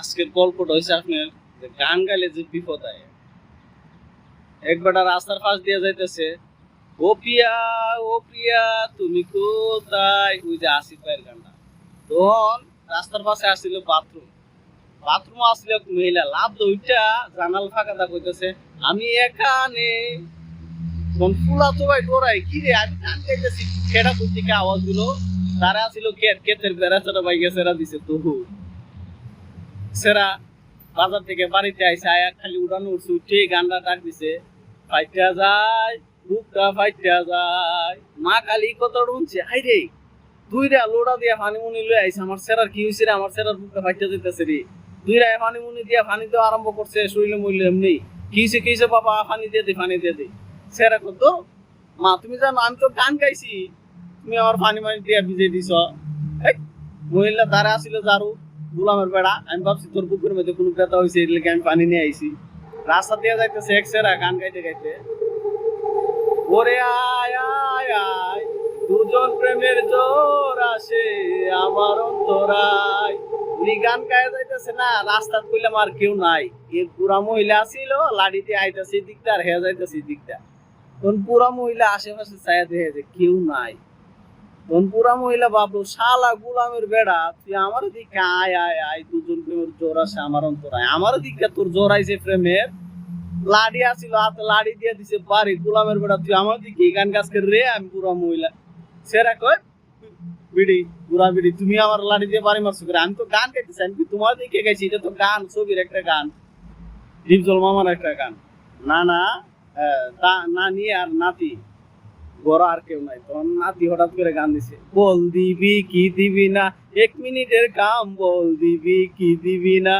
আজকের গল্পটা হয়েছে আপনার যে গান গাইলে যে বিপদ আয়। একবারটা রাস্তার পাশ দিয়ে যাইতেছে, ও প্রিয়া ও প্রিয়া, তুমি কোথায়? ওই যে আসিফ ভাইয়ের গানটা। তখন রাস্তার পাশে আসছিল বাথরুম। বাথরুম আসলে এক মহিলা, লাভ ওইটা জানাল ফাঁকা কইতেছে, আমি এখানে। কোন ফুলা তো ভাই ডোরাই কি রে, আমি গান গাইতেছি। খেড়া থেকে আওয়াজ তারা কেট কেতের বেড়াচারা ভাই গেছে দিছে তবু। সেরা বাজার থেকে বাড়িতে আইসে আয়া খালি উড়ানো উঠছে উঠে গানটা ডাক দিছে, ফাইটা যায়, বুকটা ফাইটা যায়। মা কালি কত উঠছে হাই রে দুইটা লোড়া দিয়া পানি মুনি লই আইছে, আমার সেরার কি হইছে রে? আমার সেরার বুকটা ফাইটা যাইতেছে রে। দুইটা পানি মুনি দিয়া পানি দেওয়া আরম্ভ করছে, শরীরে মইল এমনি। কি হইছে কি হইছে বাবা? পানি দিয়ে দে পানি দিয়ে দে। সেরা কত? মা, তুমি জানো, আমি তো গান গাইছি। তুমি আমার পানি মানি দিয়া ভিজে দিছ। মহিলা দ্বারা আসিল জারু গুলামের বেড়া, আমি ভাবছি তোর পুকুরের মধ্যে কোনো ব্যথা হয়েছে এর লেগে আমি পানি নিয়ে আইছি। রাস্তা দিয়ে যাইতেছে এক সেরা গান গাইতে গাইতে। ওরে আয় আয় আয়, দুজন প্রেমের জোর আসে আমার অন্তরায়। উনি গান গায়ে যাইতেছে না, রাস্তা কইলাম আর কেউ নাই। পুরা মহিলা ছিল, লাড়ি দিয়ে আইতেছে দিকটা আর হে যাইতেছে দিকটা তখন পুরা মহিলা আশেপাশে ছায়া দেখে যে কেউ নাই। পুরা মহিলা বাবু শালা গুলামের বেড়া, তুই আমার দিকে আয় আয় আয় দুজন প্রেমের জোর আছে আমার অন্তরায়। আমার দিকে তোর জোর আইছে প্রেমের। লাড়ি আসিল হাতে লাড়ি দিয়ে দিছে, বাড়ি গুলামের বেড়া, তুই আমার দিকে গান গাছ করে রে, আমি বুড়া মহিলা। সেরা কয়? বিড়ি, বুড়া বিড়ি, তুমি আমার লাড়ি দিয়ে বাড়ি মারছো করে, আমি তো গান গাইতেছি, আমি তোমার দিকে গেছি এটা তো গান, ছবির একটা গান। ডিপজল মামার একটা গান। না না তা, নানি আর নাতি। বড় আর কেউ নাই। তখন নাতি হঠাৎ করে গান দিছে, বল দিবি কি দিবি না, এক মিনিটের কাম, বল দিবি কি দিবি না।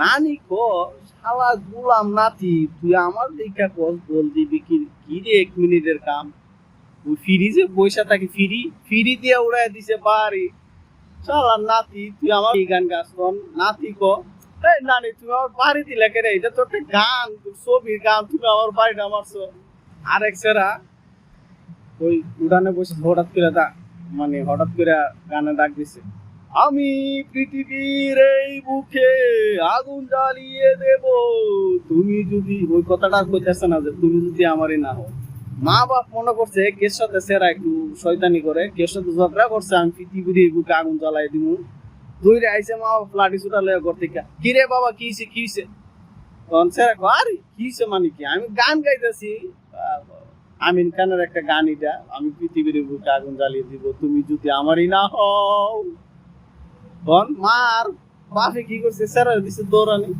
নানি কো, শালা গুলাম নাতি, তুই আমার দেখা বল দিবি কি কি রে এক মিনিটের কাম? ওই থাকে উড়াই দিছে বাড়ি। শালা নাতি, তুই আমার এই গান গাছ নাতি কো, এই নানি, তুমি আমার বাড়ি দিলে কে এটা তো একটা গান ছবির গান, তুমি আমার বাড়িটা মারছো। আরেক সেরা ওই উড়ানে বসে হঠাৎ করে দা মানে হঠাৎ করে গানে ডাক দিছে, আমি পৃথিবীর এই বুকে আগুন জ্বালিয়ে দেব। তুমি যদি ওই কথাটা কইতেছে না যে, তুমি যদি আমারই না হও। মা বাপ মনে করছে, কের সাথে সেরা একটু শয়তানি করে, কের সাথে ঝগড়া করছে, আমি পৃথিবীর এই বুকে আগুন জ্বালাই দিব। দুই রে আইসে মা বাপ লাঠি ছুটা লয়ে থেকে, কি রে বাবা, কি হইছে কি হইছে? তখন সেরা আরে, কি হইছে মানে কি? আমি গান গাইতেছি আমিন খানের একটা গান এটা, আমি পৃথিবীর বুকে আগুন জ্বালিয়ে দিব, তুমি যদি আমারই না হও। মার বাপে কি করছে? স্যার, দিছে দৌড়ানি।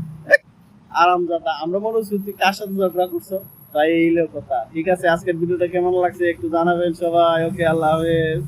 আরাম যাতা আমরা মনে হচ্ছে তুই কার সাথে ঝগড়া করছ? তাই এই কথা। ঠিক আছে, আজকের ভিডিওটা কেমন লাগছে একটু জানাবেন সবাই। ওকে, আল্লাহ হাফেজ।